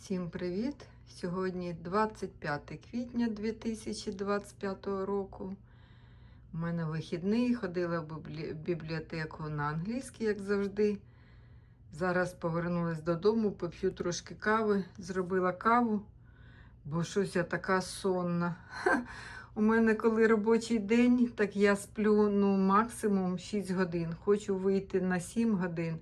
Всім привіт! Сьогодні 25 квітня 2025 року. У мене вихідний, ходила в бібліотеку на англійській, як завжди. Зараз повернулася додому, поп'ю трошки кави, зробила каву, бо щось я така сонна. У мене коли робочий день, так я сплю ну, максимум 6 годин. Хочу вийти на 7 годин.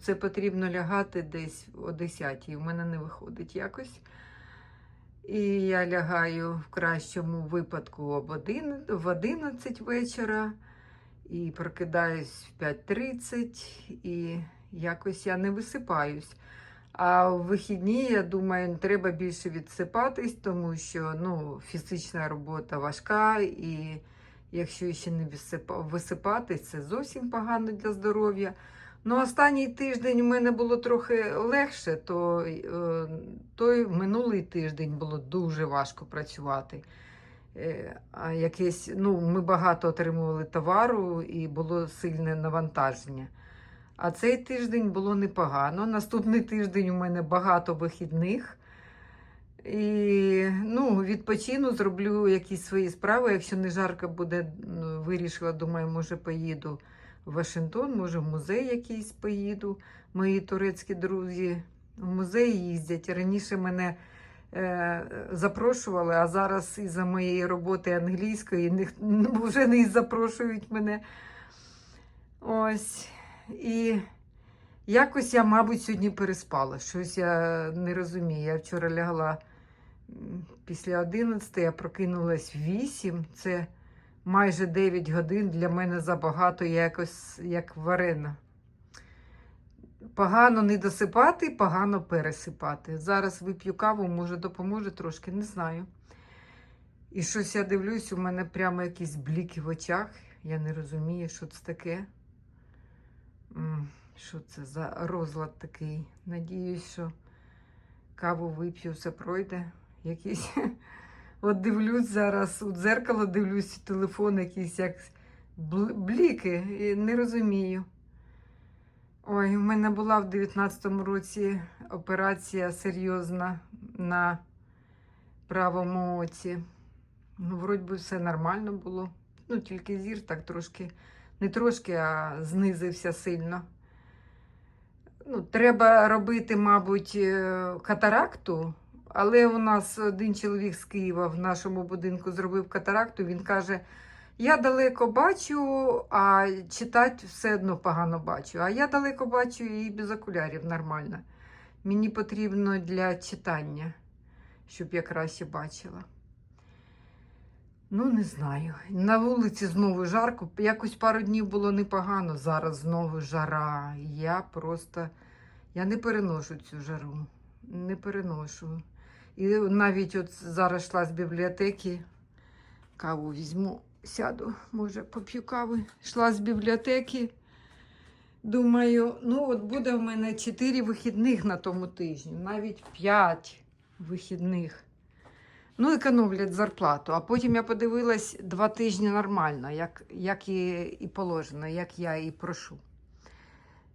Це потрібно лягати десь о 10 У мене не виходить якось. І я лягаю в кращому випадку об один- в 11 вечора і прокидаюсь в 5.30, і якось я не висипаюсь. А в вихідні, я думаю, треба більше відсипатись, тому що ну, фізична робота важка, і якщо ще не висипатись, це зовсім погано для здоров'я. Ну, останній тиждень у мене було трохи легше, то е, той минулий тиждень було дуже важко працювати. Е, а якесь, ну, ми багато отримували товару і було сильне навантаження. А цей тиждень було непогано. Наступний тиждень у мене багато вихідних. І ну, відпочину, зроблю якісь свої справи. Якщо не жарко буде, вирішила, думаю, може поїду в Вашингтон, може в музей якийсь поїду. Мої турецькі друзі в музей їздять. Раніше мене е, запрошували, а зараз із-за моєї роботи англійської не, вже не запрошують мене. Ось. І якось я, мабуть, сьогодні переспала. Щось я не розумію. Я вчора лягла після 11, я прокинулась в 8. Це майже 9 годин для мене забагато, якось як варена. Погано не досипати, погано пересипати. Зараз вип'ю каву, може допоможе трошки, не знаю. І щось я дивлюсь, у мене прямо якісь бліки в очах. Я не розумію, що це таке. Що це за розлад такий? Надіюсь, що каву вип'ю, все пройде. Якісь. От дивлюсь зараз у дзеркало, дивлюсь телефон, якийсь як бліки. І не розумію. Ой, у мене була в 19-му році операція серйозна на правому оці. Ну, вроді все нормально було. Ну, тільки зір так трошки, не трошки, а знизився сильно. Ну, треба робити, мабуть, е, катаракту, але у нас один чоловік з Києва в нашому будинку зробив катаракту. Він каже: я далеко бачу, а читати все одно погано бачу. А я далеко бачу і без окулярів нормально. Мені потрібно для читання, щоб я краще бачила. Ну, не знаю. На вулиці знову жарко. Якось пару днів було непогано. Зараз знову жара. Я просто я не переношу цю жару. Не переношу. І навіть от зараз йшла з бібліотеки, каву візьму, сяду, може, поп'ю кави. Йшла з бібліотеки. Думаю, ну от буде в мене 4 вихідних на тому тижні, навіть 5 вихідних. Ну, економлять зарплату. А потім я подивилась два тижні нормально, як, як і, і положено, як я і прошу.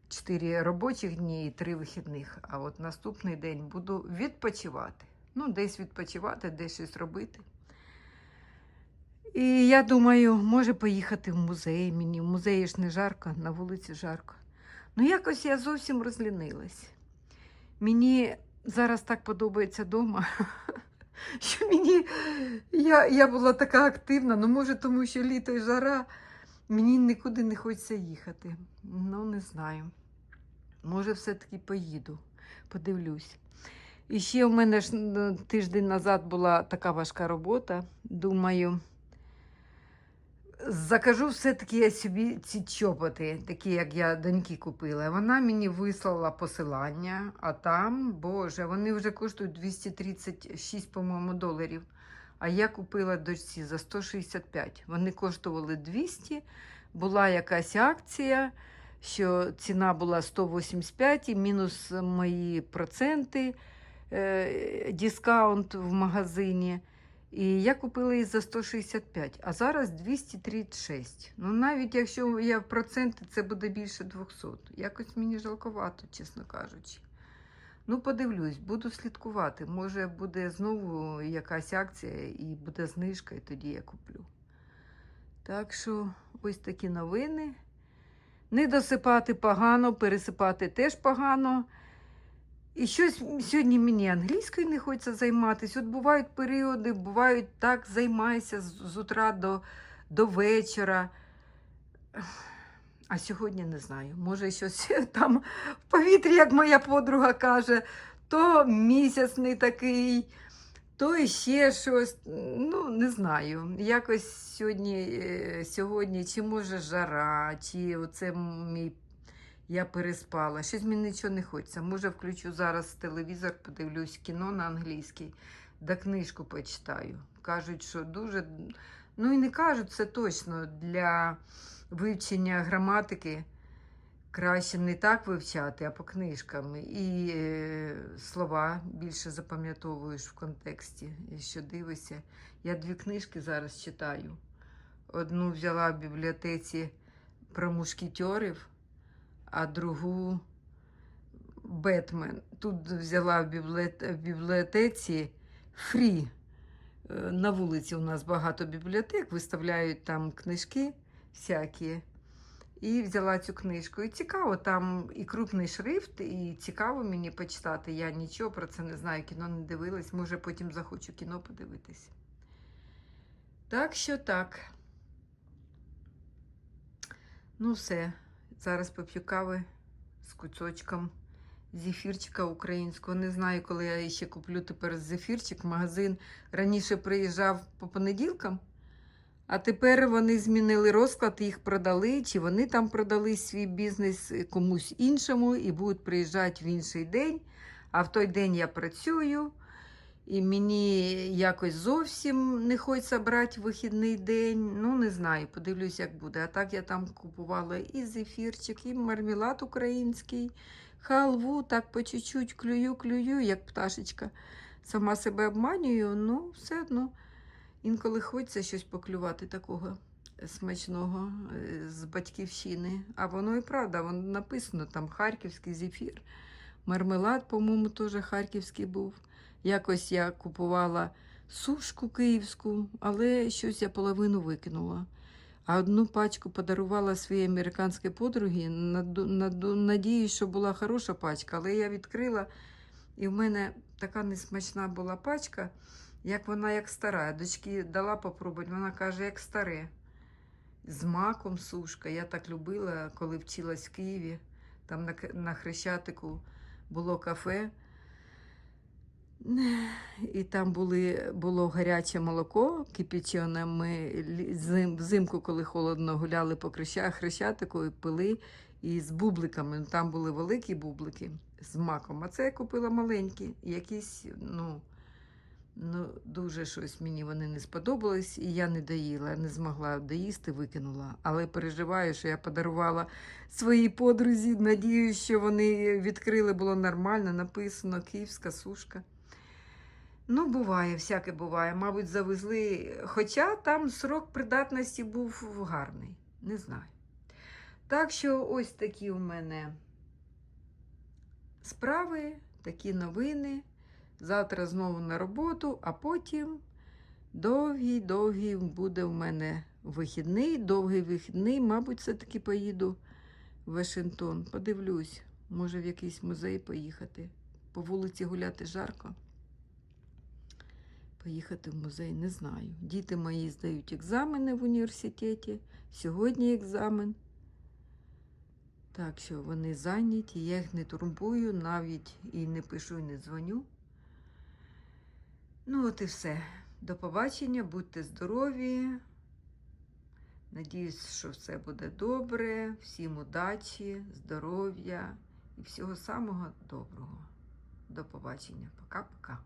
Чотири робочих дні і три вихідних. А от наступний день буду відпочивати. Ну, десь відпочивати, десь щось робити. І я думаю, може поїхати в музей. Мені в музеї ж не жарко, на вулиці жарко. Ну, якось я зовсім розлінилась. Мені зараз так подобається вдома, що мені я, я була така активна, ну, може, тому що літо і жара, мені нікуди не хочеться їхати. Ну, не знаю. Може, все-таки поїду, подивлюсь. І ще в мене ж тиждень назад була така важка робота. Думаю, закажу все-таки я собі ці чоботи, такі, як я доньки купила. Вона мені вислала посилання, а там, боже, вони вже коштують 236, по-моєму, доларів. А я купила дочці за 165. Вони коштували 200. Була якась акція, що ціна була 185 і мінус мої проценти, дискаунт в магазині. І я купила її за 165, а зараз 236. Ну, навіть якщо я в проценти, це буде більше 200. Якось мені жалковато, чесно кажучи. Ну, подивлюсь, буду слідкувати. Може, буде знову якась акція і буде знижка, і тоді я куплю. Так що ось такі новини. Не досипати погано, пересипати теж погано. І щось сьогодні мені англійською не хочеться займатися. От бувають періоди, бувають так, займайся з, з утра до, до вечора. А сьогодні не знаю. Може, щось там в повітрі, як моя подруга каже, то місяць не такий, то іще щось. Ну, не знаю. Якось сьогодні, е, сьогодні чи може жара, чи оце мій. Я переспала. Щось мені нічого не хочеться. Може, включу зараз телевізор, подивлюсь кіно на англійський, да книжку почитаю. Кажуть, що дуже. Ну і не кажуть це точно для вивчення граматики краще не так вивчати, а по книжкам. І е, слова більше запам'ятовуєш в контексті, що дивишся. Я дві книжки зараз читаю. Одну взяла в бібліотеці про мушкетерів, а другу Бетмен. Тут взяла в бібліотеці Фрі. Е, На вулиці у нас багато бібліотек, виставляють там книжки всякі. І взяла цю книжку. І цікаво, там і крупний шрифт, і цікаво мені почитати. Я нічого про це не знаю, кіно не дивилась. Може, потім захочу кіно подивитись. Так що так. Ну, все. Зараз поп'ю кави з куцочком зефірчика українського. Не знаю, коли я ще куплю тепер зефірчик. Магазин раніше приїжджав по понеділкам. А тепер вони змінили розклад, їх продали, чи вони там продали свій бізнес комусь іншому і будуть приїжджати в інший день. А в той день я працюю, і мені якось зовсім не хочеться брати вихідний день. Ну, не знаю, подивлюсь, як буде. А так я там купувала і зефірчик, і мармелад український, халву, так по чуть-чуть клюю, клюю, як пташечка. Сама себе обманюю, ну, все одно. Інколи хочеться щось поклювати такого смачного е, з батьківщини. А воно і правда, воно написано там харківський зефір. Мармелад, по-моєму, теж харківський був. Якось я купувала сушку київську, але щось я половину викинула. А одну пачку подарувала своїй американській подругі. наду- що була хороша пачка, але я відкрила, і в мене така несмачна була пачка. Як вона як стара. Дочки дала попробувати, вона каже, як старе. З маком сушка. Я так любила, коли вчилась в Києві. Там на Хрещатику було кафе. І там були, було гаряче молоко кипячене. Ми зим, взимку, коли холодно, гуляли по Хреща- Хрещатику і пили і з бубликами. Там були великі бублики з маком. А це я купила маленькі, якісь, ну. Ну, дуже щось мені вони не сподобались, і я не доїла, не змогла доїсти, викинула. Але переживаю, що я подарувала своїй подрузі. Надіюсь, що вони відкрили, було нормально, написано київська сушка. Ну, буває, всяке буває. Мабуть, завезли. Хоча там срок придатності був гарний. Не знаю. Так що ось такі у мене справи, такі новини. Завтра знову на роботу, а потім довгий-довгий буде в мене вихідний, довгий вихідний. Мабуть, все-таки поїду в Вашингтон. Подивлюсь, може в якийсь музей поїхати. По вулиці гуляти жарко. Поїхати в музей не знаю. Діти мої здають екзамени в університеті. Сьогодні екзамен. Так що вони зайняті, я їх не турбую, навіть і не пишу, і не дзвоню. Ну, от і все. До побачення, будьте здорові. Надіюсь, що все буде добре. Всім удачі, здоров'я і всього самого доброго. До побачення. Пока-пока.